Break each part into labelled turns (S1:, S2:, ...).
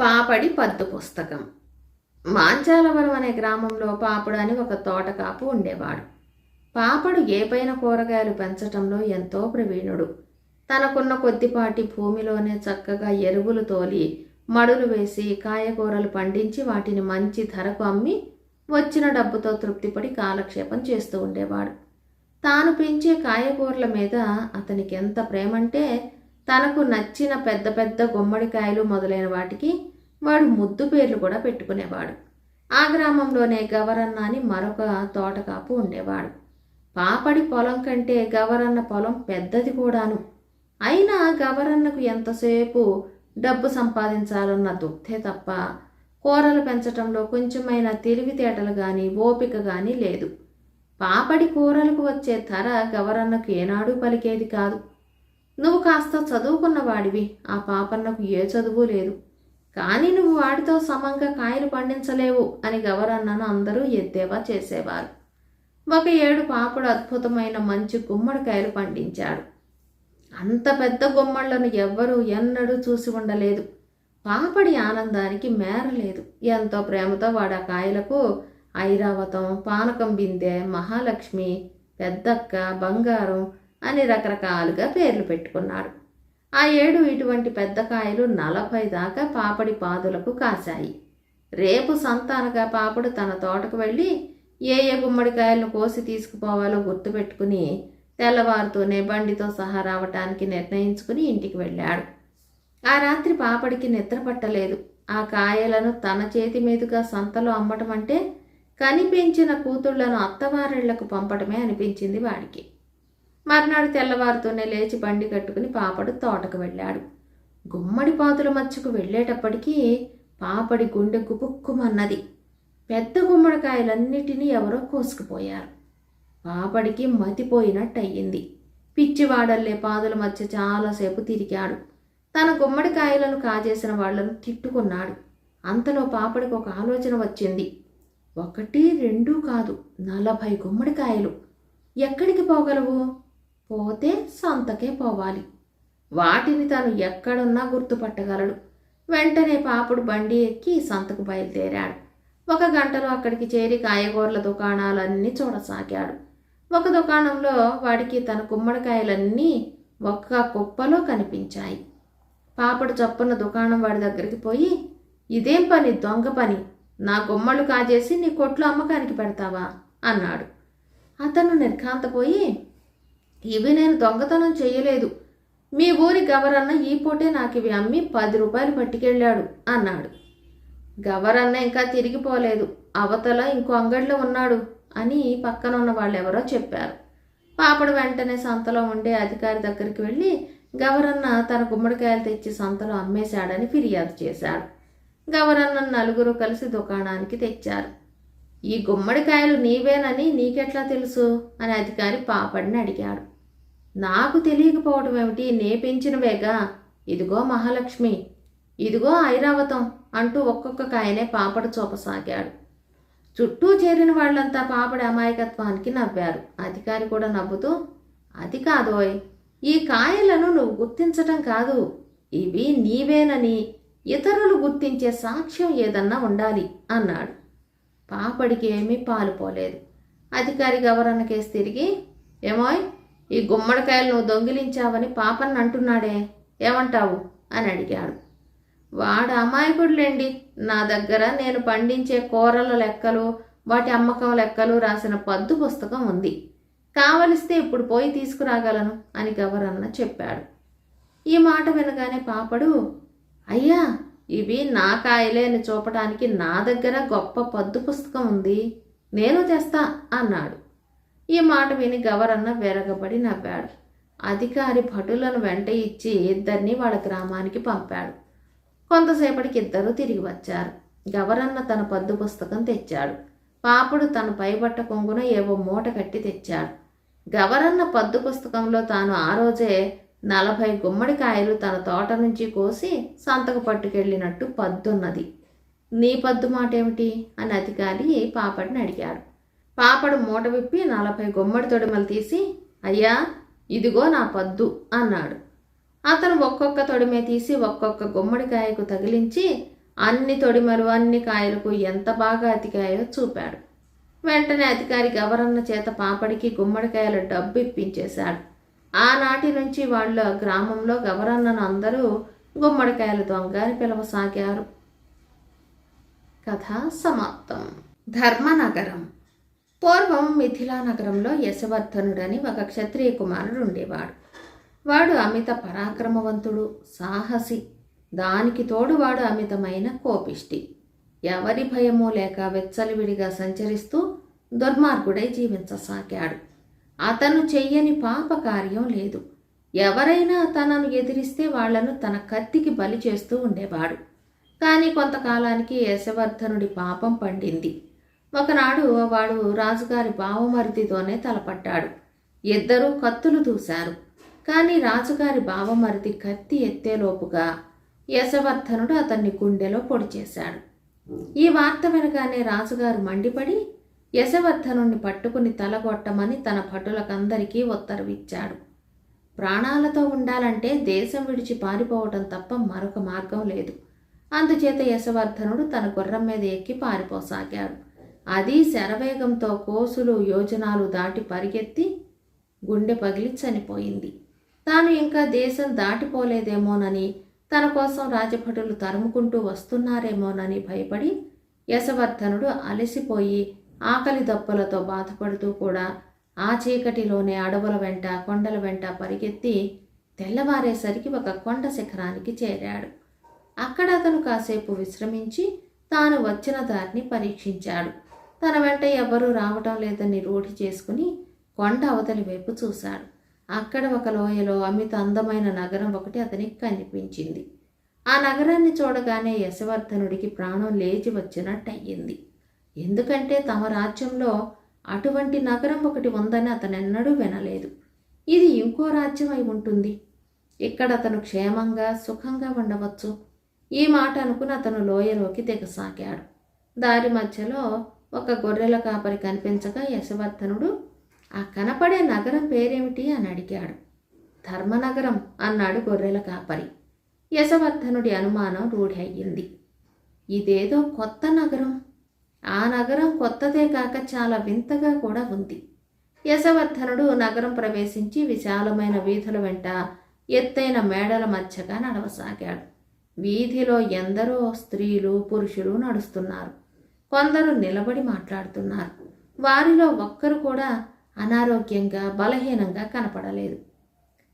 S1: పాపడి పద్దు పుస్తకం. మాంచాలవరం అనే గ్రామంలో పాపుడు అని ఒక తోటకాపు ఉండేవాడు. పాపడు ఏపైన కూరగాయలు పెంచటంలో ఎంతో ప్రవీణుడు. తనకున్న కొద్దిపాటి భూమిలోనే చక్కగా ఎరువులు తోలి మడులు వేసి కాయగూరలు పండించి వాటిని మంచి ధరకు అమ్మి వచ్చిన డబ్బుతో తృప్తిపడి కాలక్షేపం చేస్తూ ఉండేవాడు. తాను పెంచే కాయగూరల మీద అతనికి ఎంత ప్రేమంటే తనకు నచ్చిన పెద్ద పెద్ద గుమ్మడికాయలు మొదలైన వాటికి వాడు ముద్దు పేర్లు కూడా పెట్టుకునేవాడు. ఆ గ్రామంలోనే గవరన్న అని మరొక తోటకాపు ఉండేవాడు. పాపడి పొలం కంటే గవరన్న పొలం పెద్దది కూడాను. అయినా గవరన్నకు ఎంతసేపు డబ్బు సంపాదించాలన్న దుఃఖే తప్ప కూరలు పెంచటంలో కొంచెమైనా తెలివితేటలు కానీ ఓపిక కానీ లేదు. పాపడి కూరలకు వచ్చే ధర గవరన్నకు ఏనాడు పలికేది కాదు. నువ్వు కాస్త చదువుకున్న వాడివి ఆ పాపన్నకు ఏ చదువు లేదు. కానీ నువ్వు వాడితో సమంగా కాయలు పండించలేవు అని గవరన్నను అందరూ ఎద్దేవా చేసేవారు. ఒక ఏడు పాపుడు అద్భుతమైన మంచి గుమ్మడికాయలు పండించాడు. అంత పెద్ద గుమ్మళ్ళను ఎవ్వరూ ఎన్నడూ చూసి ఉండలేదు. పాపడి ఆనందానికి మేరలేదు. ఎంతో ప్రేమతో వాడు ఆ కాయలకు ఐరావతం పానకం బిందె మహాలక్ష్మి పెద్దక్క బంగారం అని రకరకాలుగా పేర్లు పెట్టుకున్నాడు ఆ ఏడు ఇటువంటి పెద్ద కాయలు నలభై దాకా పాపడి పాదులకు కాశాయి. రేపు సంతానగా పాపడు తన తోటకు వెళ్ళి ఏ ఏ గుమ్మడికాయలను కోసి తీసుకుపోవాలో గుర్తుపెట్టుకుని తెల్లవారుతూనే బండితో సహా రావటానికి నిర్ణయించుకుని ఇంటికి వెళ్ళాడు. ఆ రాత్రి పాపడికి నిద్ర పట్టలేదు. ఆ కాయలను తన చేతి మీదుగా సంతలో అమ్మటం అంటే కనిపించిన కూతుళ్ళను అత్తవారిళ్ళకు పంపటమే అనిపించింది వాడికి. మర్నాడు తెల్లవారుతోనే లేచి బండి కట్టుకుని పాపడు తోటకు వెళ్ళాడు. గుమ్మడి పాతుల మధ్యకు వెళ్ళేటప్పటికీ పాపడి గుండె గుబుక్కుమన్నది పెద్ద గుమ్మడికాయలన్నిటినీ ఎవరో కోసుకుపోయారు. పాపడికి మతిపోయినట్టు అయ్యింది పిచ్చివాడల్లే పాదుల మధ్య చాలాసేపు తిరిగాడు. తన గుమ్మడికాయలను కాజేసిన వాళ్ళను తిట్టుకున్నాడు. అంతలో పాపడికి ఒక ఆలోచన వచ్చింది. ఒకటి రెండు కాదు నలభై గుమ్మడికాయలు. ఎక్కడికి పోగలవు? పోతే సంతకే పోవాలి. వాటిని తను ఎక్కడున్నా గుర్తుపట్టగలడు. వెంటనే పాపుడు బండి ఎక్కి సంతకు బయలుదేరాడు. ఒక గంటలో అక్కడికి చేరి కాయగూరల దుకాణాలన్నీ చూడసాగాడు. ఒక దుకాణంలో వాడికి తన గుమ్మడికాయలన్నీ ఒక్క కుప్పలో కనిపించాయి. పాపడు చప్పున దుకాణం వాడి దగ్గరికి పోయి ఇదేం పని? దొంగ పని. నా గుమ్మలు కాజేసి నీ కొట్లు అమ్మకానికి పెడతావా? అన్నాడు. అతను నిర్ఘాంతపోయి ఇవి నేను దొంగతనం చేయలేదు. మీ ఊరి గవరన్న ఈ పూటే నాకు ఇవి అమ్మి పది రూపాయలు పట్టుకెళ్ళాడు అన్నాడు. గవరన్న ఇంకా తిరిగిపోలేదు అవతల ఇంకో అంగడిలో ఉన్నాడు అని పక్కన ఉన్న వాళ్ళెవరో చెప్పారు. పాపడు వెంటనే సంతలో ఉండే అధికారి దగ్గరికి వెళ్ళి గవరన్న తన గుమ్మడికాయలు తెచ్చి సంతలో అమ్మేశాడని ఫిర్యాదు చేశాడు. గవరన్న నలుగురు కలిసి దుకాణానికి తెచ్చారు. ఈ గుమ్మడికాయలు నీవేనని నీకెట్లా తెలుసు? అని అధికారి పాపడిని అడిగాడు. నాకు తెలియకపోవడం ఏమిటి? నే పెంచినవేగా. ఇదిగో మహాలక్ష్మి. ఇదిగో ఐరావతం అంటూ ఒక్కొక్క కాయనే పాపడు చూపసాగాడు. చుట్టూ చేరిన వాళ్ళంతా పాపడి అమాయకత్వానికి నవ్వారు. అధికారి కూడా నవ్వుతూ అది కాదోయ్. ఈ కాయలను నువ్వు గుర్తించటం కాదు. ఇవి నీవేనని ఇతరులు గుర్తించే సాక్ష్యం ఏదన్నా ఉండాలి అన్నాడు. పాపడికి ఏమీ పాలుపోలేదు అధికారి గవర్నర్ తిరిగి ఏమోయ్ ఈ గుమ్మడికాయలు నువ్వు దొంగిలించావని పాపన్న అంటున్నాడే. ఏమంటావు? అని అడిగాడు. వాడు అమాయకుడులేండి. నా దగ్గర నేను పండించే కూరల లెక్కలు వాటి అమ్మకం లెక్కలు రాసిన పద్దు పుస్తకం ఉంది. కావలిస్తే ఇప్పుడు పోయి తీసుకురాగలను అని గవరన్న చెప్పాడు. ఈ మాట వినగానే పాపడు అయ్యా ఇవి నా కాయలే అని చూపటానికి నా దగ్గర గొప్ప పద్దు పుస్తకం ఉంది. నేను తెస్తా అన్నాడు. ఈ మాట విని గవరన్న వెరగబడి నవ్వాడు. అధికారి భటులను వెంట ఇచ్చి ఇద్దరిని వాళ్ళ గ్రామానికి పంపాడు. కొంతసేపటికి ఇద్దరు తిరిగి వచ్చారు. గవరన్న తన పద్దు పుస్తకం తెచ్చాడు. పాపుడు తన పైబట్ట కొంగున ఏవో మూట కట్టి తెచ్చాడు. గవరన్న పద్దు పుస్తకంలో తాను ఆ రోజే నలభై గుమ్మడికాయలు తన తోట నుంచి కోసి సంతకు పట్టుకెళ్ళినట్టు పద్దున్నది. నీ పద్దు మాట ఏమిటి అని అధికారి పాపడిని అడిగాడు. పాపడు మూట విప్పి నలభై గుమ్మడి తొడిమలు తీసి అయ్యా ఇదిగో నా పద్దు అన్నాడు. అతను ఒక్కొక్క తొడిమే తీసి ఒక్కొక్క గుమ్మడికాయకు తగిలించి అన్ని తొడిమలు అన్ని కాయలకు ఎంత బాగా అతికాయో చూపాడు. వెంటనే అధికారి గవరన్న చేత పాపడికి గుమ్మడికాయల డబ్బు ఇప్పించేశాడు. ఆనాటి నుంచి వాళ్ళ గ్రామంలో గవరన్నను అందరూ గుమ్మడికాయల దొంగ అని పిలవసాగారు. కథ సమాప్తం. ధర్మనగరం. పూర్వం మిథిలా నగరంలో యశవర్ధనుడని ఒక క్షత్రియ కుమారుడు ఉండేవాడు. వాడు అమిత పరాక్రమవంతుడు సాహసి. దానికి తోడు వాడు అమితమైన కోపిష్టి. ఎవరి భయము లేక వెచ్చలివిడిగా సంచరిస్తూ దుర్మార్గుడై జీవించసాగాడు. అతను చెయ్యని పాప కార్యం లేదు. ఎవరైనా తనను ఎదిరిస్తే వాళ్ళను తన కత్తికి బలి చేస్తూ ఉండేవాడు. కానీ కొంతకాలానికి యశవర్ధనుడి పాపం పండింది. ఒకనాడు వాడు రాజుగారి బావమరిదితోనే తలపట్టాడు. ఇద్దరూ కత్తులు దూశారు కానీ రాజుగారి బావమరిది కత్తి ఎత్తేలోపుగా యశవర్ధనుడు అతన్ని గుండెలో పొడి చేశాడు. ఈ వార్త వినగానే రాజుగారు మండిపడి యశవర్ధనుణ్ణి పట్టుకుని తలగొట్టమని తన భటులకందరికీ ఉత్తర్విచ్చాడు. ప్రాణాలతో ఉండాలంటే దేశం విడిచి పారిపోవటం తప్ప మరొక మార్గం లేదు. అందుచేత యశవర్ధనుడు తన గుర్రం మీద ఎక్కి పారిపోసాగాడు. అది శరవేగంతో కోసులు యోజనాలు దాటి పరిగెత్తి గుండె పగిలి చనిపోయింది. తాను ఇంకా దేశం దాటిపోలేదేమోనని తన కోసం రాజభటులు తరుముకుంటూ వస్తున్నారేమోనని భయపడి యశవర్ధనుడు అలసిపోయి ఆకలి దప్పులతో బాధపడుతూ కూడా ఆ చీకటిలోనే అడవుల వెంట కొండల వెంట పరిగెత్తి తెల్లవారేసరికి ఒక కొండ శిఖరానికి చేరాడు. అక్కడ అతను కాసేపు విశ్రమించి తాను వచ్చిన దారిని పరీక్షించాడు. తన వెంట ఎవరూ రావటం లేదని రూఢి చేసుకుని కొండ అవతలి వైపు చూశాడు. అక్కడ ఒక లోయలో అమిత అందమైన నగరం ఒకటి అతనికి కనిపించింది. ఆ నగరాన్ని చూడగానే యశవర్ధనుడికి ప్రాణం లేచి వచ్చినట్టయింది. ఎందుకంటే తమ రాజ్యంలో అటువంటి నగరం ఒకటి ఉందని అతనెన్నడూ వినలేదు. ఇది ఇంకో రాజ్యం అయి ఉంటుంది. ఇక్కడ అతను క్షేమంగా సుఖంగా ఉండవచ్చు. ఈ మాట అనుకుని అతను లోయలోకి దిగసాగాడు. దారి మధ్యలో ఒక గొర్రెల కాపరి కనిపించగా యశవర్ధనుడు ఆ కనపడే నగరం పేరేమిటి? అని అడిగాడు. ధర్మనగరం అన్నాడు గొర్రెల కాపరి. యశవర్ధనుడి అనుమానం రూఢి అయ్యింది ఇదేదో కొత్త నగరం. ఆ నగరం కొత్తదే కాక చాలా వింతగా కూడా ఉంది. యశవర్ధనుడు నగరం ప్రవేశించి విశాలమైన వీధుల వెంట ఎత్తైన మేడల మధ్యగా నడవసాగాడు. వీధిలో ఎందరో స్త్రీలు పురుషులు నడుస్తున్నారు. కొందరు నిలబడి మాట్లాడుతున్నారు. వారిలో ఒక్కరు కూడా అనారోగ్యంగా బలహీనంగా కనపడలేదు.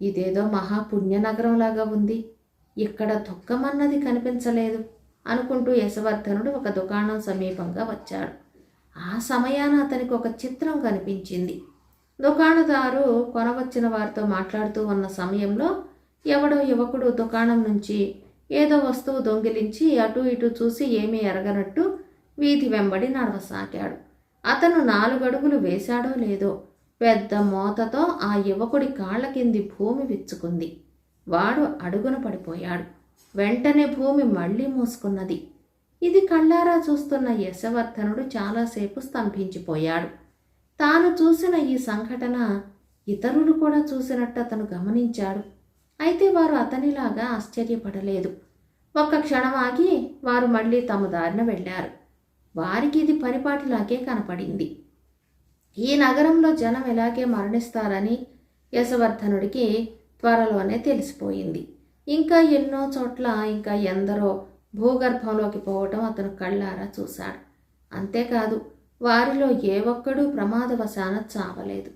S1: ఇదేదో మహాపుణ్య నగరంలాగా ఉంది. ఇక్కడ దుఃఖమన్నది కనిపించలేదు అనుకుంటూ యశవర్ధనుడు ఒక దుకాణం సమీపంగా వచ్చాడు. ఆ సమయాన అతనికి ఒక చిత్రం కనిపించింది. దుకాణదారు కొనవచ్చిన వారితో మాట్లాడుతూ ఉన్న సమయంలో ఎవడో యువకుడు దుకాణం నుంచి ఏదో వస్తువు దొంగిలించి అటు ఇటు చూసి ఏమీ ఎరగనట్టు వీధి వెంబడి నడవసాగాడు అతను నాలుగడుగులు వేశాడో లేదో పెద్ద మోతతో ఆ యువకుడి కాళ్ళ కింది భూమి విచ్చుకుంది. వాడు అడుగున పడిపోయాడు. వెంటనే భూమి మళ్ళీ మూసుకున్నది. ఇది కళ్ళారా చూస్తున్న యశవర్ధనుడు చాలాసేపు స్తంభించిపోయాడు. తాను చూసిన ఈ సంఘటన ఇతరులు కూడా చూసినట్టు అతను గమనించాడు. అయితే వారు అతనిలాగా ఆశ్చర్యపడలేదు. ఒక్క క్షణం ఆగి వారు మళ్ళీ తమ దారిన వెళ్ళారు. వారికి ఇది పరిపాటిలాగే కనపడింది. ఈ నగరంలో జనం ఇలాగే మరణిస్తారని యశవర్ధనుడికి త్వరలోనే తెలిసిపోయింది. ఇంకా ఎన్నో చోట్ల ఇంకా ఎందరో భూగర్భంలోకి పోవటం అతను కళ్ళారా చూశాడు. అంతేకాదు వారిలో ఏ ఒక్కడూ ప్రమాదవశాన చావలేదు.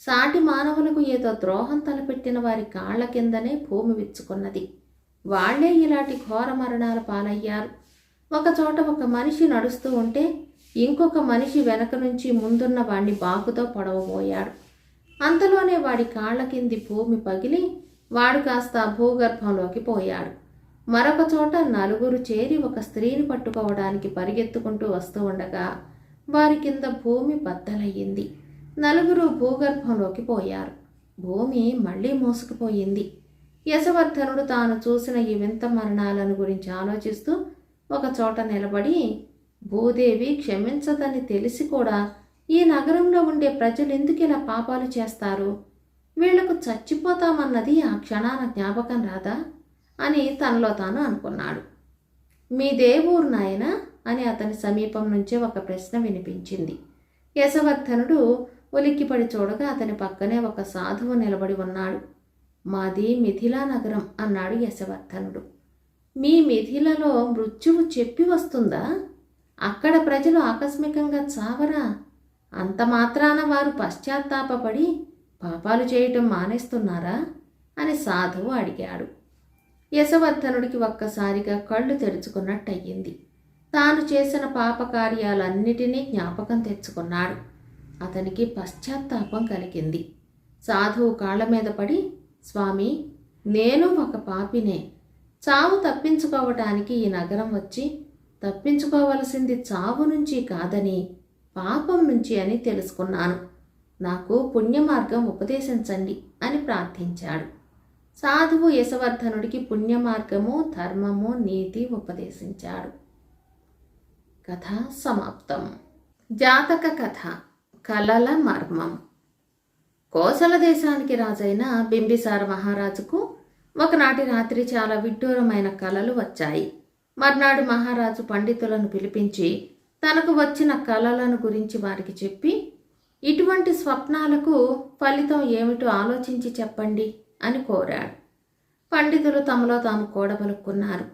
S1: సాటి మానవులకు ఏదో ద్రోహం తలపెట్టిన వారి కాళ్ళ కిందనే భూమి విచ్చుకున్నది. వాళ్ళే ఇలాంటి ఘోర మరణాల పాలయ్యారు. ఒకచోట ఒక మనిషి నడుస్తూ ఉంటే ఇంకొక మనిషి వెనక నుంచి ముందున్న వాడిని బాకుతో పొడవబోయాడు. అంతలోనే వాడి కాళ్ళ కింది భూమి పగిలి వాడు కాస్త భూగర్భంలోకి పోయాడు. మరొక చోట నలుగురు చేరి ఒక స్త్రీని పట్టుకోవడానికి పరిగెత్తుకుంటూ వస్తూ ఉండగా వారి కింద భూమి బద్దలయ్యింది. నలుగురు భూగర్భంలోకి పోయారు. భూమి మళ్ళీ మోసుకుపోయింది. యశవర్ధనుడు తాను చూసిన ఈ వింత మరణాలను గురించి ఆలోచిస్తూ ఒక చోట నిలబడి భూదేవి క్షమించదని తెలిసి కూడా ఈ నగరంలో ఉండే ప్రజలు ఎందుకు ఇలా పాపాలు చేస్తారు? వీళ్ళకు చచ్చిపోతామన్నది ఆ క్షణాన జ్ఞాపకం రాదా? అని తనలో తాను అనుకున్నాడు. మీదే ఊరు నాయనా? అని అతని సమీపం నుంచే ఒక ప్రశ్న వినిపించింది. యశవర్ధనుడు ఉలిక్కిపడి చూడగా అతని పక్కనే ఒక సాధువు నిలబడి ఉన్నాడు. మాది మిథిలా నగరం అన్నాడు యశవర్ధనుడు. మీ మిథిలలో మృత్యువు చెప్పి వస్తుందా? అక్కడ ప్రజలు ఆకస్మికంగా చావరా? అంత మాత్రాన వారు పశ్చాత్తాపపడి పాపాలు చేయటం మానేస్తున్నారా? అని సాధువు అడిగాడు. యశవర్ధనుడికి ఒక్కసారిగా కళ్ళు తెరుచుకున్నట్టయింది. తాను చేసిన పాపకార్యాలన్నిటినీ జ్ఞాపకం తెచ్చుకున్నాడు. అతనికి పశ్చాత్తాపం కలిగింది. సాధువు కాళ్ళ మీద పడి స్వామి నేను ఒక పాపినే. చావు తప్పించుకోవటానికి ఈ నగరం వచ్చి తప్పించుకోవలసింది చావు నుంచి కాదని పాపం నుంచి అని తెలుసుకున్నాను. నాకు పుణ్యమార్గం ఉపదేశించండి అని ప్రార్థించాడు. సాధువు యశవర్ధనుడికి పుణ్యమార్గము ధర్మము నీతి ఉపదేశించాడు. కథ సమాప్తం. జాతక కథ కలల మర్మం. కోసల దేశానికి రాజైన బింబిసార మహారాజుకు ఒకనాటి రాత్రి చాలా విడ్డూరమైన కలలు వచ్చాయి. మర్నాడు మహారాజు పండితులను పిలిపించి తనకు వచ్చిన కలలను గురించి వారికి చెప్పి ఇటువంటి స్వప్నాలకు ఫలితం ఏమిటో ఆలోచించి చెప్పండి అని కోరాడు. పండితులు తమలో తాము కూడబలుక్కున్నారు.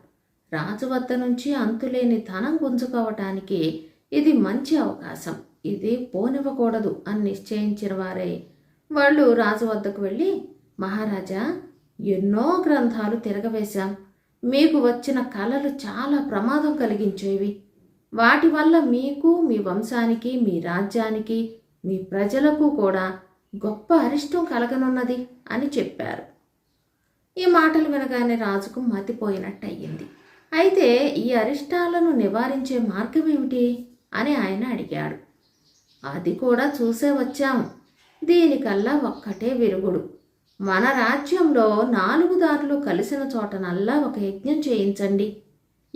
S1: రాజు వద్ద నుంచి అంతులేని ధనం గుంజుకోవటానికి ఇది మంచి అవకాశం. ఇది పోనివ్వకూడదు అని నిశ్చయించిన వారే. వాళ్ళు రాజు వద్దకు వెళ్ళి మహారాజా ఎన్నో గ్రంథాలు తిరగవేశాం. మీకు వచ్చిన కళలు చాలా ప్రమాదం కలిగించేవి. వాటి వల్ల మీకు మీ వంశానికి మీ రాజ్యానికి మీ ప్రజలకు కూడా గొప్ప అరిష్టం కలగనున్నది అని చెప్పారు. ఈ మాటలు వినగానే రాజుకు మతిపోయినట్టయింది. అయితే ఈ అరిష్టాలను నివారించే మార్గం ఏమిటి అని ఆయన అడిగాడు. అది కూడా చూసే వచ్చాం. దీనికల్లా ఒక్కటే విరుగుడు. మన రాజ్యంలో నాలుగు దారులు కలిసిన చోటనల్లా ఒక యజ్ఞం చేయించండి.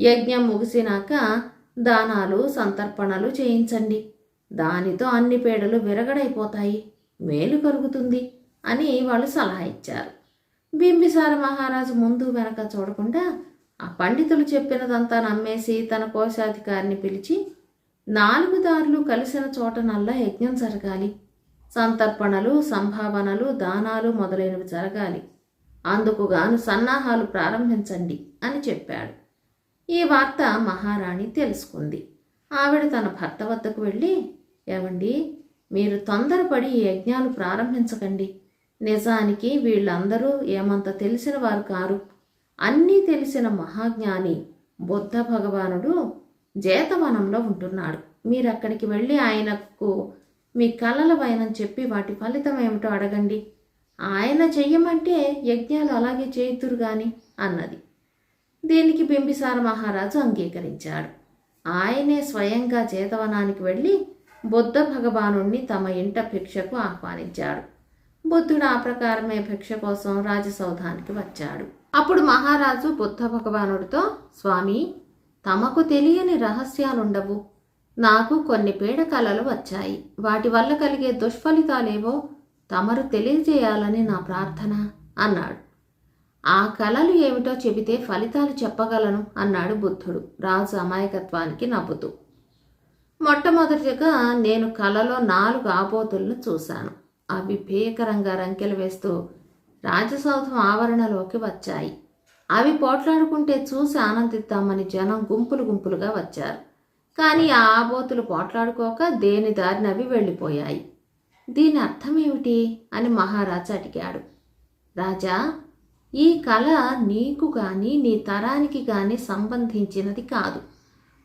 S1: యజ్ఞం ముగిసినాక దానాలు సంతర్పణలు చేయించండి. దానితో అన్ని పేడలు విరగడైపోతాయి. మేలు కలుగుతుంది అని వాళ్ళు సలహా ఇచ్చారు. బింబిసార మహారాజు ముందు వెనక చూడకుండా ఆ పండితులు చెప్పినదంతా నమ్మేసి తన కోశాధికారిని పిలిచి నాలుగు దారులు కలిసిన చోటనల్లా యజ్ఞం జరగాలి. సంతర్పణలు సంభావనలు దానాలు మొదలైనవి జరగాలి. అందుకు గాను సన్నాహాలు ప్రారంభించండి అని చెప్పాడు. ఈ వార్త మహారాణి తెలుసుకుంది. ఆవిడ తన భర్త వద్దకు వెళ్ళి ఏమండి మీరు తొందరపడి ఈ యజ్ఞాలు ప్రారంభించకండి. నిజానికి వీళ్ళందరూ ఏమంత తెలిసిన వారు కారు. అన్నీ తెలిసిన మహాజ్ఞాని బుద్ధ భగవానుడు జేతవనంలో ఉంటున్నాడు. మీరు అక్కడికి వెళ్ళి ఆయనకు మీ కలల వయనం చెప్పి వాటి ఫలితం ఏమిటో అడగండి. ఆయన చెయ్యమంటే యజ్ఞాలు అలాగే చేయుతురు గాని అన్నది. దీనికి బింబిసార మహారాజు అంగీకరించాడు. ఆయనే స్వయంగా చేతవనానికి వెళ్ళి బుద్ధ భగవానుణ్ణి తమ ఇంట భిక్షకు ఆహ్వానించాడు. బుద్ధుడు ఆ ప్రకారమే భిక్ష కోసం రాజసౌధానికి వచ్చాడు. అప్పుడు మహారాజు బుద్ధ భగవానుడితో స్వామి తమకు తెలియని రహస్యాలుండవు. నాకు కొన్ని పీడ కళలు వచ్చాయి. వాటి వల్ల కలిగే దుష్ఫలితాలేవో తమరు తెలియజేయాలని నా ప్రార్థన అన్నాడు. ఆ కళలు ఏమిటో చెబితే ఫలితాలు చెప్పగలను అన్నాడు బుద్ధుడు. రాజు అమాయకత్వానికి నవ్వుతూ. మొట్టమొదటిగా నేను కలలో నాలుగు ఆబోతులను చూశాను. అవి భీకరంగా రంకెలు వేస్తూ రాజసౌధం ఆవరణలోకి వచ్చాయి. అవి పోట్లాడుకుంటే చూసి ఆనందిద్దామని జనం గుంపులు గుంపులుగా వచ్చారు. కానీ ఆ ఆబోతులు పోట్లాడుకోక దేని దారినవి వెళ్ళిపోయాయి. దీని అర్థం ఏమిటి అని మహారాజా అడిగాడు. రాజా ఈ కళ నీకు కానీ నీ తరానికి కానీ సంబంధించినది కాదు.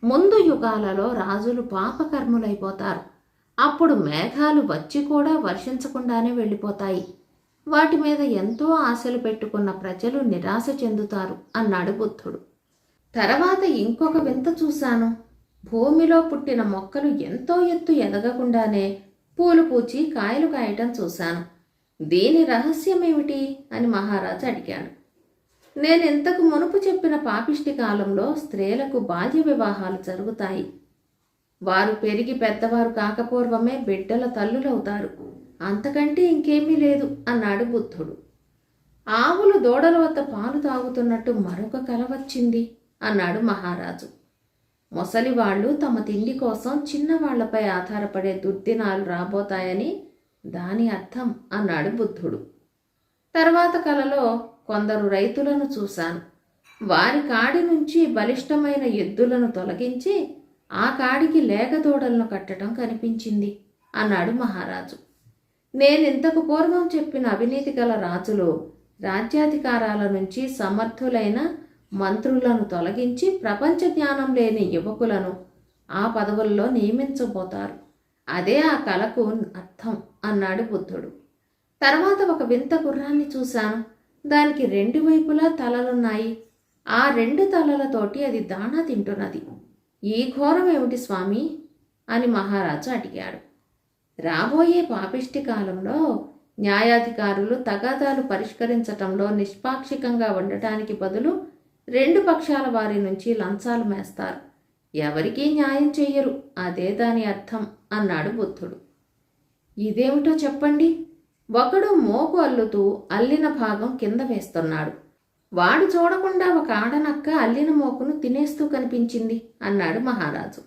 S1: ముందు యుగాలలో రాజులు పాపకర్ములైపోతారు. అప్పుడు మేఘాలు వచ్చి కూడా వర్షించకుండానే వెళ్ళిపోతాయి. వాటి మీద ఎంతో ఆశలు పెట్టుకున్న ప్రజలు నిరాశ చెందుతారు అన్నాడు బుద్ధుడు. తర్వాత ఇంకొక వింత చూశాను. భూమిలో పుట్టిన మొక్కలు ఎంతో ఎత్తు ఎదగకుండానే పూలు పూచి కాయలు కాయటం చూశాను. దీని రహస్యమేమిటి? అని మహారాజు అడిగాడు. నేను ఇంతకు మునుపు చెప్పిన పాపిష్టి కాలంలో స్త్రీలకు బాల్య వివాహాలు జరుగుతాయి. వారు పెరిగి పెద్దవారు కాకపూర్వమే బిడ్డల తల్లులవుతారు. అంతకంటే ఇంకేమీ లేదు అన్నాడు బుద్ధుడు. ఆవులు దూడల వద్ద పాలు తాగుతున్నట్టు మరొక కల వచ్చింది అన్నాడు మహారాజు. ముసలివాళ్ళు తమ తిండి కోసం చిన్నవాళ్ళపై ఆధారపడే దుర్దినాలు రాబోతాయని దాని అర్థం అన్నాడు బుద్ధుడు. తర్వాత కలలో కొందరు రైతులను చూశాను. వారి కాడి నుంచి బలిష్టమైన ఎద్దులను తొలగించి ఆ కాడికి లేగదూడలను కట్టడం కనిపించింది అన్నాడు మహారాజు. నేనింతకు పూర్వం చెప్పిన అవినీతి గల రాజులు రాజ్యాధికారాల నుంచి సమర్థులైన మంత్రులను తొలగించి ప్రపంచ జ్ఞానం లేని యువకులను ఆ పదవుల్లో నియమించబోతారు. అదే ఆ కళకు అర్థం అన్నాడు బుద్ధుడు. తర్వాత ఒక వింత గుర్రాన్ని చూశాను. దానికి రెండు వైపులా తలలున్నాయి. ఆ రెండు తలలతోటి అది దాణా తింటున్నది. ఈ ఘోరం ఏమిటి స్వామి? అని మహారాజు అడిగాడు. రాబోయే పాపిష్టి కాలంలో న్యాయాధికారులు తగాదాలు పరిష్కరించటంలో నిష్పాక్షికంగా ఉండటానికి బదులు రెండు పక్షాల వారి నుంచి లంచాలు మేస్తారు. ఎవరికీ న్యాయం చెయ్యరు. అదే దాని అర్థం అన్నాడు బుద్ధుడు. ఇదేమిటో చెప్పండి. ఒకడు మోకు అల్లుతూ అల్లిన భాగం కింద వేస్తున్నాడు. వాడు చూడకుండా ఒక ఆడనక్క అల్లిన మోకును తినేస్తూ కనిపించింది అన్నాడు మహారాజు.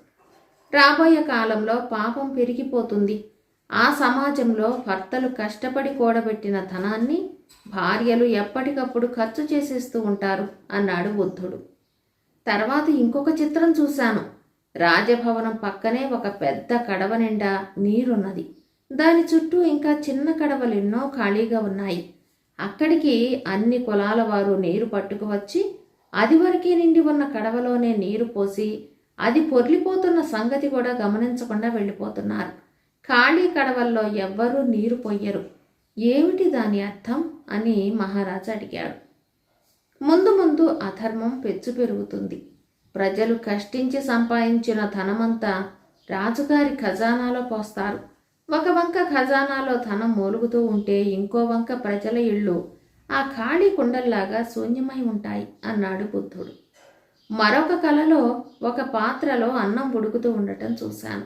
S1: రాబోయే కాలంలో పాపం పెరిగిపోతుంది. ఆ సమాజంలో భర్తలు కష్టపడి కూడబెట్టిన ధనాన్ని భార్యలు ఎప్పటికప్పుడు ఖర్చు చేసేస్తూ ఉంటారు అన్నాడు బుద్ధుడు. తర్వాత ఇంకొక చిత్రం చూశాను. రాజభవనం పక్కనే ఒక పెద్ద కడవ నిండా నీరున్నది. దాని చుట్టూ ఇంకా చిన్న కడవలు ఎన్నో ఖాళీగా ఉన్నాయి. అక్కడికి అన్ని కులాల వారు నీరు పట్టుకువచ్చి అది వరకే నిండి ఉన్న కడవలోనే నీరు పోసి అది పొర్లిపోతున్న సంగతి కూడా గమనించకుండా వెళ్ళిపోతున్నారు. ఖాళీ కడవల్లో ఎవ్వరూ నీరు పొయ్యరు. ఏమిటి దాని అర్థం? అని మహారాజు అడిగాడు. ముందు ముందు అధర్మం పెచ్చు పెరుగుతుంది. ప్రజలు కష్టించి సంపాదించిన ధనమంతా రాజుగారి ఖజానాలో పోస్తారు. ఒక వంక ఖజానాలో ధనం మూలుగుతూ ఉంటే ఇంకో వంక ప్రజల ఇళ్ళు ఆ ఖాళీ కుండల్లాగా శూన్యమై ఉంటాయి అన్నాడు బుద్ధుడు. మరొక కలలో ఒక పాత్రలో అన్నం ఉడుకుతూ ఉండటం చూశాను.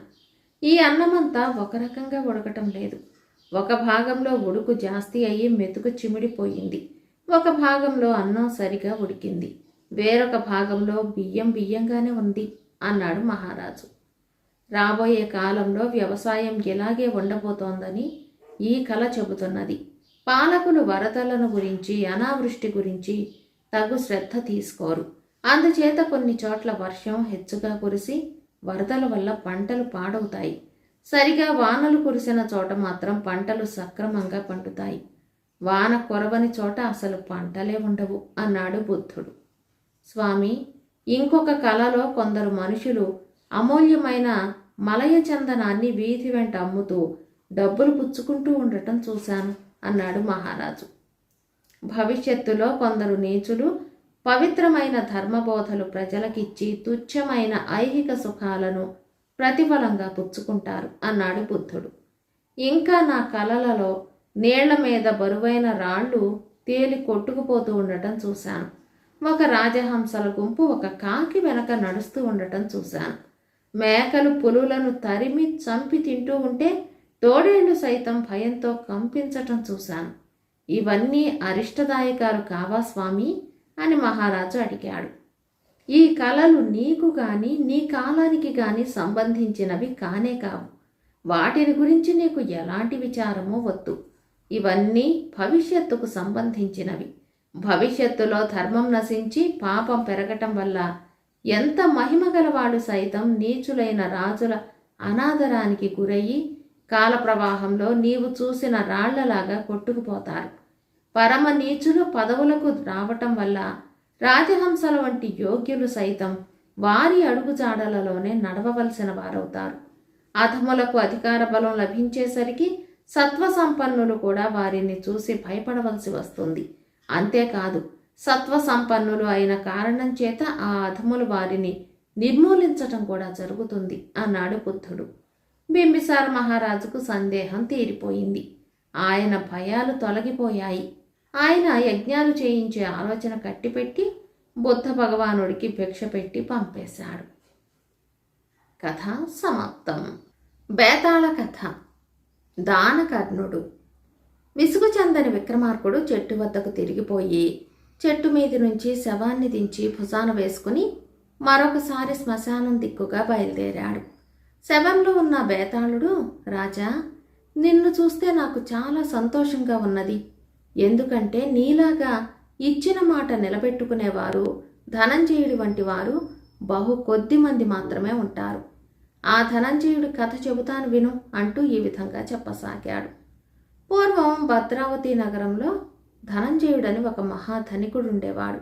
S1: ఈ అన్నమంతా ఒక రకంగా ఉడకటం లేదు. ఒక భాగంలో ఉడుకు జాస్తి అయ్యి మెతుకు చిమిడిపోయింది. ఒక భాగంలో అన్నం సరిగా ఉడికింది. వేరొక భాగంలో బియ్యం బియ్యంగానే ఉంది అన్నాడు మహారాజు. రాబోయే కాలంలో వ్యవసాయం ఇలాగే ఉండబోతోందని ఈ కళ చెబుతున్నది. పాలకులు వరదలను గురించి అనావృష్టి గురించి తగు శ్రద్ధ తీసుకోరు. అందుచేత కొన్ని చోట్ల వర్షం హెచ్చుగా కురిసి వరదల వల్ల పంటలు పాడవుతాయి. సరిగా వానలు కురిసిన చోట మాత్రం పంటలు సక్రమంగా పండుతాయి. వాన కొరవని చోట అసలు పంటలే ఉండవు అన్నాడు బుద్ధుడు. స్వామి ఇంకొక కళలో కొందరు మనుషులు అమూల్యమైన మలయ చందనాన్ని వీధి వెంట అమ్ముతూ డబ్బులు పుచ్చుకుంటూ ఉండటం చూశాను అన్నాడు మహారాజు. భవిష్యత్తులో కొందరు నీచులు పవిత్రమైన ధర్మబోధలు ప్రజలకిచ్చి తుచ్చమైన ఐహిక సుఖాలను ప్రతిఫలంగా పుచ్చుకుంటారు అన్నాడు బుద్ధుడు. ఇంకా నా కలలలో నీళ్ళ మీద బరువైన రాళ్ళు తేలి కొట్టుకుపోతూ ఉండటం చూశాను. ఒక రాజహంసల గుంపు ఒక కాకి వెనక నడుస్తూ ఉండటం చూశాను. మేకలు పులులను తరిమి చంపి తింటూ ఉంటే తోడేళ్ళు సైతం భయంతో కంపించటం చూశాను. ఇవన్నీ అరిష్టదాయకాలు కావా స్వామి? అని మహారాజు అడిగాడు. ఈ కళలు నీకు గాని నీ కాలానికి గాని సంబంధించినవి కానే కావు. వాటిని గురించి నీకు ఎలాంటి విచారమో వద్దు. ఇవన్నీ భవిష్యత్తుకు సంబంధించినవి. భవిష్యత్తులో ధర్మం నశించి పాపం పెరగటం వల్ల ఎంత మహిమ గలవాడు సైతం నీచులైన రాజుల అనాదరానికి గురయ్యి కాలప్రవాహంలో నీవు చూసిన రాళ్ళలాగా కొట్టుకుపోతారు. పరమ నీచులు పదవులకు రావటం వల్ల రాజహంసల వంటి యోగ్యులు సైతం వారి అడుగుజాడలలోనే నడవవలసిన వారవుతారు. అధములకు అధికార బలం లభించేసరికి సత్వ సంపన్నులు కూడా వారిని చూసి భయపడవలసి వస్తుంది. అంతేకాదు సత్వ సంపన్నులు అయిన కారణం చేత ఆ అధములు వారిని నిర్మూలించటం కూడా జరుగుతుంది అన్నాడు బుద్ధుడు. బింబిసార మహారాజుకు సందేహం తీరిపోయింది. ఆయన భయాలు తొలగిపోయాయి. ఆయన యజ్ఞాలు చేయించే ఆలోచన కట్టిపెట్టి బుద్ధ భగవానుడికి భిక్ష పెట్టి పంపేశాడు. కథ సమాప్తం. బేతాళ కథ. దానకర్ణుడు విసుగు చెందని విక్రమార్కుడు చెట్టు వద్దకు తిరిగిపోయి చెట్టు మీది నుంచి శవాన్ని దించి భుజాన వేసుకుని మరొకసారి శ్మశానం దిక్కుగా బయలుదేరాడు. శవంలో ఉన్న బేతాళుడు రాజా నిన్ను చూస్తే నాకు చాలా సంతోషంగా ఉన్నది. ఎందుకంటే నీలాగా ఇచ్చిన మాట నిలబెట్టుకునేవారు ధనంజయుడి వంటి వారు బహు కొద్ది మంది మాత్రమే ఉంటారు. ఆ ధనంజయుడి కథ చెబుతాను విను అంటూ ఈ విధంగా చెప్పసాగాడు. పూర్వం భద్రావతి నగరంలో ధనంజయుడని ఒక మహాధనికుడు ఉండేవాడు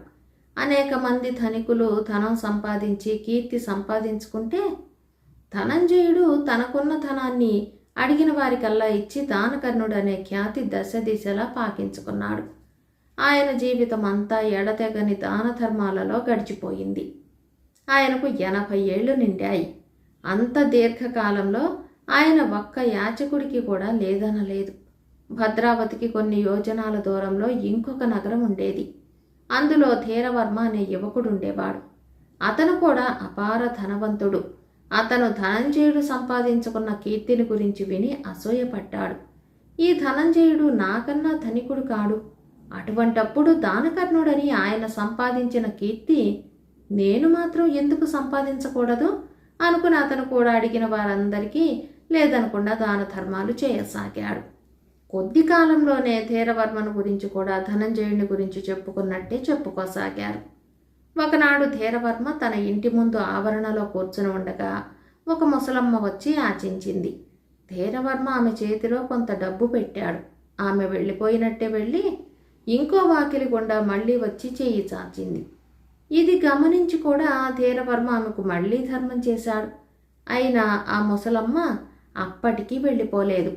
S1: అనేక మంది ధనికులు ధనం సంపాదించి కీర్తి సంపాదించుకుంటే ధనంజయుడు తనకున్న ధనాన్ని అడిగిన వారికల్లా ఇచ్చి దానకర్ణుడు అనే ఖ్యాతి దశ దిశలా పాకించుకున్నాడు. ఆయన జీవితం అంతా ఎడతెగని దాన ధర్మాలలో గడిచిపోయింది. ఆయనకు ఎనభై ఏళ్ళు నిండాయి. అంత దీర్ఘకాలంలో ఆయన ఒక్క యాచకుడికి కూడా లేదనలేదు. భద్రావతికి కొన్ని యోజనాల దూరంలో ఇంకొక నగరం ఉండేది. అందులో ధీరవర్మ అనే యువకుడు ఉండేవాడు అతను కూడా అపార ధనవంతుడు. అతను ధనంజయుడు సంపాదించుకున్న కీర్తిని గురించి విని అసూయపడ్డాడు. ఈ ధనంజయుడు నాకన్నా ధనికుడు కాడు. అటువంటప్పుడు దానకర్ణుడని ఆయన సంపాదించిన కీర్తి నేను మాత్రం ఎందుకు సంపాదించకూడదు? అనుకుని అతను కూడా అడిగిన వారందరికీ లేదనకుండా దాన ధర్మాలు చేయసాగాడు. కొద్ది కాలంలోనే ధీరవర్మను గురించి కూడా ధనంజయుని గురించి చెప్పుకున్నట్టే చెప్పుకోసాగారు. ఒకనాడు ధీరవర్మ తన ఇంటి ముందు ఆవరణలో కూర్చుని ఉండగా ఒక ముసలమ్మ వచ్చి ఆచించింది. ధీరవర్మ ఆమె చేతిలో కొంత డబ్బు పెట్టాడు. ఆమె వెళ్ళిపోయినట్టే వెళ్ళి ఇంకో వాకిలి గుండా మళ్ళీ వచ్చి చేయి చాచింది. ఇది గమనించి కూడా ధీరవర్మ ఆమెకు మళ్ళీ ధర్మం చేశాడు. అయినా ఆ ముసలమ్మ అప్పటికీ వెళ్ళిపోలేదు.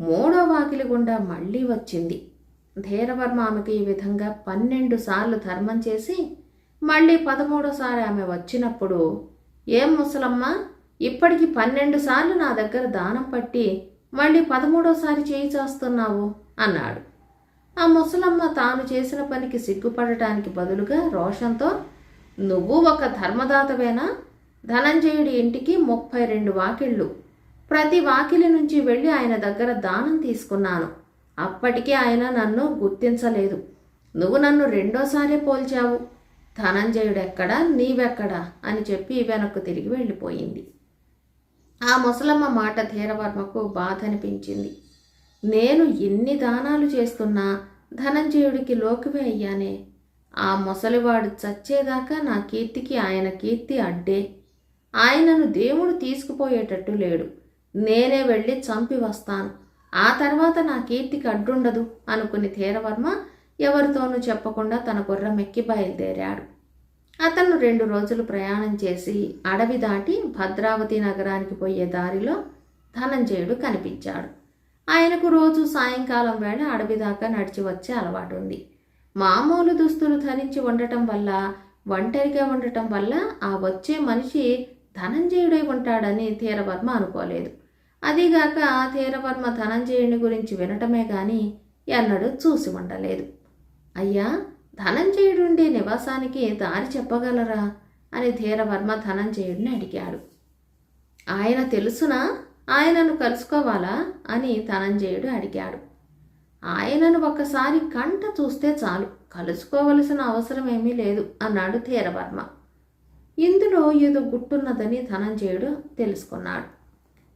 S1: మూడో వాకిలి గుండా మళ్ళీ వచ్చింది. ధీరవర్మ ఆమెకు ఈ విధంగా పన్నెండు సార్లు ధర్మం చేసి మళ్ళీ పదమూడోసారి ఆమె వచ్చినప్పుడు ఏం ముసలమ్మ ఇప్పటికి పన్నెండు సార్లు నా దగ్గర దానం పట్టి మళ్ళీ పదమూడోసారి చేయి చేస్తున్నావు అన్నాడు. ఆ ముసలమ్మ తాను చేసిన పనికి సిగ్గుపడటానికి బదులుగా రోషంతో నువ్వు ఒక ధర్మదాతవేనా? ధనంజయుడి ఇంటికి ముప్పై రెండు వాకిళ్ళు. ప్రతి వాకిలి నుంచి వెళ్ళి ఆయన దగ్గర దానం తీసుకున్నాను. అప్పటికీ ఆయన నన్ను గుర్తించలేదు. నువ్వు నన్ను రెండోసారే పోల్చావు. ధనంజయుడెక్కడా? నీవెక్కడా? అని చెప్పి వెనక్కు తిరిగి వెళ్ళిపోయింది. ఆ ముసలమ్మ మాట ధీరవర్మకు బాధ అనిపించింది నేను ఎన్ని దానాలు చేస్తున్నా ధనంజయుడికి లోకివే అయ్యానే. ఆ ముసలివాడు చచ్చేదాకా నా కీర్తికి ఆయన కీర్తి అడ్డే. ఆయనను దేవుడు తీసుకుపోయేటట్టు లేడు. నేనే వెళ్ళి చంపి వస్తాను. ఆ తర్వాత నా కీర్తికి అడ్డుండదు అనుకుని ధీరవర్మ ఎవరితోనూ చెప్పకుండా తన గుర్రం ఎక్కి బయలుదేరాడు. అతను రెండు రోజులు ప్రయాణం చేసి అడవి దాటి భద్రావతి నగరానికి పోయే దారిలో ధనంజయుడు కనిపించాడు. ఆయనకు రోజు సాయంకాలం వేళ అడవి దాకా నడిచి వచ్చే అలవాటు ఉంది మామూలు దుస్తులు ధరించి ఉండటం వల్ల ఒంటరిగా ఉండటం వల్ల ఆ వచ్చే మనిషి ధనంజయుడై ఉంటాడని ధీరవర్మ అనుకోలేదు. అదిగాక ధీరవర్మ ధనంజయుని గురించి వినటమే కానీ ఎన్నడూ చూసి ఉండలేదు. అయ్యా ధనంజయుడుండే నివాసానికి దారి చెప్పగలరా? అని ధీరవర్మ ధనంజయుడిని అడిగాడు. ఆయన తెలుసునా? ఆయనను కలుసుకోవాలా? అని ధనంజయుడు అడిగాడు. ఆయనను ఒకసారి కంట చూస్తే చాలు కలుసుకోవలసిన అవసరం ఏమీ లేదు అన్నాడు ధీరవర్మ. ఇందులో ఏదో గుట్టున్నదని ధనంజయుడు తెలుసుకున్నాడు.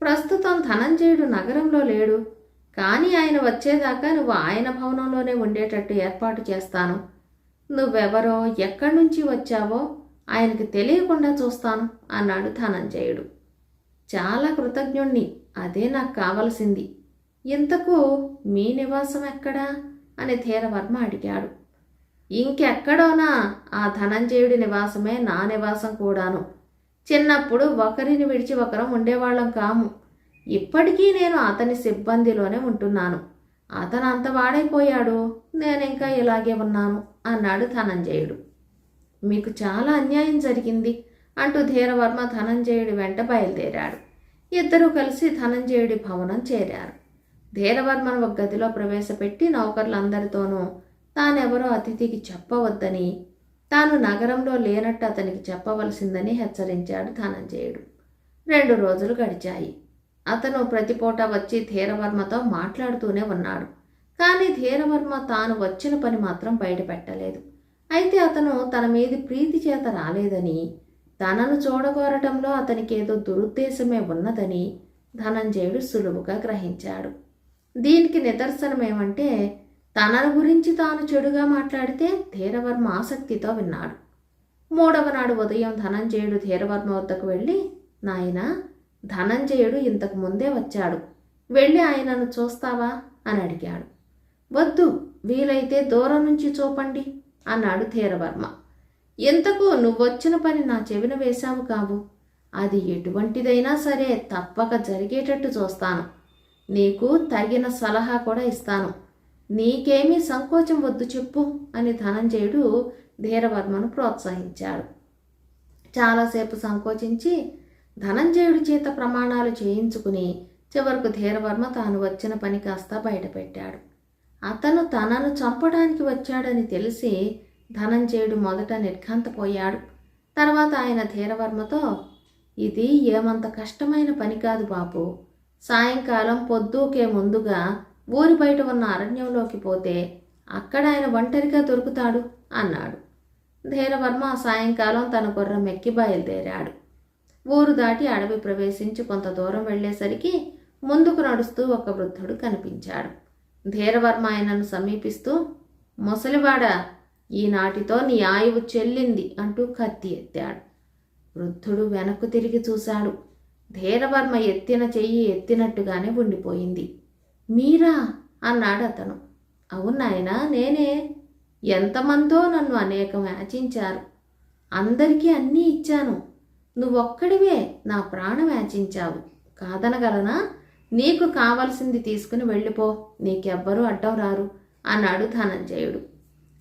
S1: ప్రస్తుతం ధనంజయుడు నగరంలో లేడు కానీ ఆయన వచ్చేదాకా నువ్వు ఆయన భవనంలోనే ఉండేటట్టు ఏర్పాటు చేస్తాను. నువ్వెవరో ఎక్కడి నుంచి వచ్చావో ఆయనకి తెలియకుండా చూస్తాను అన్నాడు ధనంజయుడు. చాలా కృతజ్ఞుణ్ణి అదే నాకు కావలసింది. ఇంతకు మీ నివాసం ఎక్కడా? అని ధీరవర్మ అడిగాడు. ఇంకెక్కడోనా? ఆ ధనంజయుడి నివాసమే నా నివాసం కూడాను. చిన్నప్పుడు ఒకరిని విడిచి ఒకరం ఉండేవాళ్ళం కాము. ఇప్పటికీ నేను అతని సిబ్బందిలోనే ఉంటున్నాను. అతను అంత వాడైపోయాడు. నేను ఇంకా ఇలాగే ఉన్నాను అన్నాడు ధనంజయుడు. మీకు చాలా అన్యాయం జరిగింది అంటూ ధీరవర్మ ధనంజయుడి వెంట బయలుదేరాడు. ఇద్దరూ కలిసి ధనంజయుడి భవనం చేరారు. ధీరవర్మను ఒక గదిలో ప్రవేశపెట్టి నౌకర్లందరితోనూ తానెవరో అతిథికి చెప్పవద్దని తాను నగరంలో లేనట్టు అతనికి చెప్పవలసిందని హెచ్చరించాడు ధనంజయుడు. రెండు రోజులు గడిచాయి. అతను ప్రతిపూట వచ్చి ధీరవర్మతో మాట్లాడుతూనే ఉన్నాడు. కానీ ధీరవర్మ తాను వచ్చిన పని మాత్రం బయటపెట్టలేదు. అయితే అతను తన మీది ప్రీతి చేత రాలేదని తనను చూడగోరటంలో అతనికి ఏదో దురుద్దేశమే ఉన్నదని ధనంజయుడు సులువుగా గ్రహించాడు. దీనికి నిదర్శనమేమంటే తనను గురించి తాను చెడుగా మాట్లాడితే ధీరవర్మ ఆసక్తితో విన్నాడు. మూడవ నాడు ఉదయం ధనంజయుడు ధీరవర్మ వద్దకు వెళ్ళి నాయనా ధనంజయుడు ఇంతకు ముందే వచ్చాడు. వెళ్ళి ఆయనను చూస్తావా? అని అడిగాడు. వద్దు వీలైతే దూరం నుంచి చూపండి అన్నాడు ధీరవర్మ. ఇంతకు నువ్వొచ్చిన పని నా చెవిన వేశావు కావు. అది ఎటువంటిదైనా సరే తప్పక జరిగేటట్టు చూస్తాను. నీకు తగిన సలహా కూడా ఇస్తాను. నీకేమీ సంకోచం వద్దు చెప్పు అని ధనంజయుడు ధీరవర్మను ప్రోత్సహించాడు. చాలాసేపు సంకోచించి ధనంజయుడి చేత ప్రమాణాలు చేయించుకుని చివరకు ధీరవర్మ తాను వచ్చిన పని కాస్త బయటపెట్టాడు. అతను తనను చంపడానికి వచ్చాడని తెలిసి ధనంజయుడు మొదట నిర్ఘాంతపోయాడు. తర్వాత ఆయన ధీరవర్మతో ఇది ఏమంత కష్టమైన పని కాదు బాపు. సాయంకాలం పొద్దుకే ముందుగా ఊరి బయట ఉన్న అరణ్యంలోకి పోతే అక్కడ ఆయన ఒంటరిగా దొరుకుతాడు అన్నాడు. ధీరవర్మ సాయంకాలం తన గుర్రం ఎక్కి బయలుదేరాడు. ఊరు దాటి అడవి ప్రవేశించి కొంత దూరం వెళ్ళేసరికి ముందుకు నడుస్తూ ఒక వృద్ధుడు కనిపించాడు. ధీరవర్మ ఆయనను సమీపిస్తూ ముసలివాడా ఈనాటితో నీ ఆయువు చెల్లింది అంటూ కత్తి ఎత్తాడు. వృద్ధుడు వెనక్కు తిరిగి చూశాడు. ధీరవర్మ ఎత్తిన చెయ్యి ఎత్తినట్టుగానే ఉండిపోయింది. మీరా? అన్నాడు అతను. అవునాయనా నేనే. ఎంతమందో నన్ను అనేకం యాచించారు. అందరికీ అన్నీ ఇచ్చాను. నువ్వొక్కడివే నా ప్రాణం యాచించావు. కాదనగలనా? నీకు కావలసింది తీసుకుని వెళ్ళిపో. నీకెవ్వరూ అడ్డం రారు అన్నాడు ధనంజయుడు.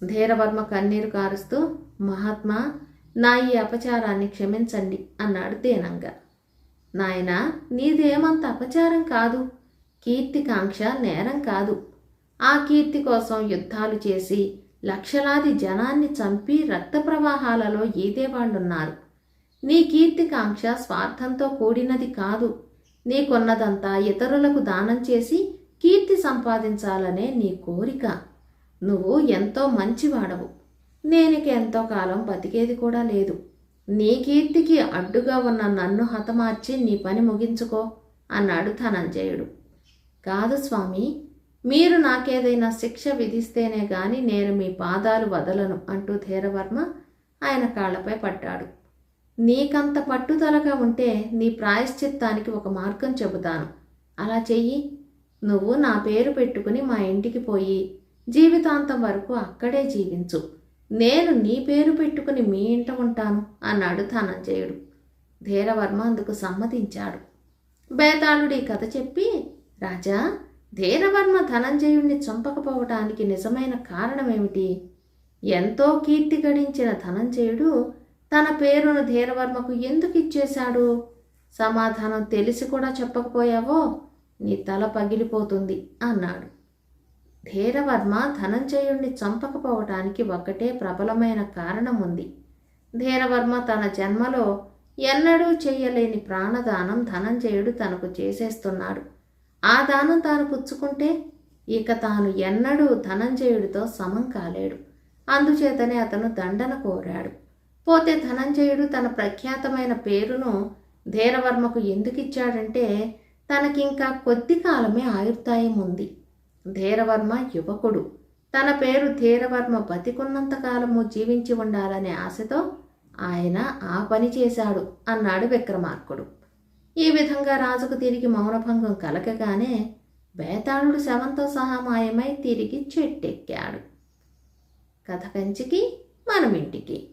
S1: ధీరవర్మ కన్నీరు కారుస్తూ మహాత్మా నా ఈ అపచారాన్ని క్షమించండి అన్నాడు దీనంగా. నాయనా నీదేమంత అపచారం కాదు. కీర్తికాంక్ష నేరం కాదు. ఆ కీర్తి కోసం యుద్ధాలు చేసి లక్షలాది జనాన్ని చంపి రక్త ప్రవాహాలలో ఈదేవాళ్ళున్నారు. నీ కీర్తికాంక్ష స్వార్థంతో కూడినది కాదు. నీకున్నదంతా ఇతరులకు దానం చేసి కీర్తి సంపాదించాలనే నీ కోరిక. నువ్వు ఎంతో మంచివాడవు. నేనిక ఎంతో కాలం బతికేది కూడా లేదు. నీ కీర్తికి అడ్డుగా ఉన్న నన్ను హతమార్చి నీ పని ముగించుకో అన్నాడు ధనంజయుడు. కాదు స్వామి మీరు నాకేదైనా శిక్ష విధిస్తేనే గాని నేను మీ పాదాలు వదలను అంటూ ధీరవర్మ ఆయన కాళ్ళపై పడ్డాడు. నీకంత పట్టుదలగా ఉంటే నీ ప్రాయశ్చిత్తానికి ఒక మార్గం చెబుతాను. అలా చెయ్యి. నువ్వు నా పేరు పెట్టుకుని మా ఇంటికి పోయి జీవితాంతం వరకు అక్కడే జీవించు. నేను నీ పేరు పెట్టుకుని మీ ఇంట ఉంటాను అన్నాడు ధనంజయుడు ధీరవర్మ అందుకు సమ్మతించాడు. బేతాళుడి కథ చెప్పి రాజా ధీరవర్మ ధనంజయుణ్ణి చంపకపోవటానికి నిజమైన కారణమేమిటి? ఎంతో కీర్తి గడించిన ధనంజయుడు తన పేరును ధీరవర్మకు ఎందుకు ఇచ్చేశాడు? సమాధానం తెలిసి కూడా చెప్పకపోయావో? నీ తల పగిలిపోతుంది అన్నాడు. ధీరవర్మ ధనంజయుణ్ణి చంపకపోవటానికి ఒక్కటే ప్రబలమైన కారణం ఉంది ధీరవర్మ తన జన్మలో ఎన్నడూ చేయలేని ప్రాణదానం ధనంజయుడు తనకు చేసేస్తున్నాడు. ఆ దానం తాను పుచ్చుకుంటే ఇక తాను ఎన్నడూ ధనంజయుడితో సమం కాలేడు. అందుచేతనే అతను దండన కోరాడు. పోతే ధనంజయుడు తన ప్రఖ్యాతమైన పేరును ధీరవర్మకు ఎందుకు ఇచ్చాడంటే తనకింకా కొద్ది కాలమే ఆయుర్దాయం ఉంది ధీరవర్మ యువకుడు. తన పేరు ధీరవర్మ బతికున్నంత కాలము జీవించి ఉండాలనే ఆశతో ఆయన ఆ పని చేశాడు అన్నాడు విక్రమార్కుడు. ఈ విధంగా రాజుకు తిరిగి మౌనభంగం కలగగానే బేతాళుడు శవంతో సహా మాయమై తిరిగి చెట్టెక్కాడు. కథ కంచికి మనమింటికి.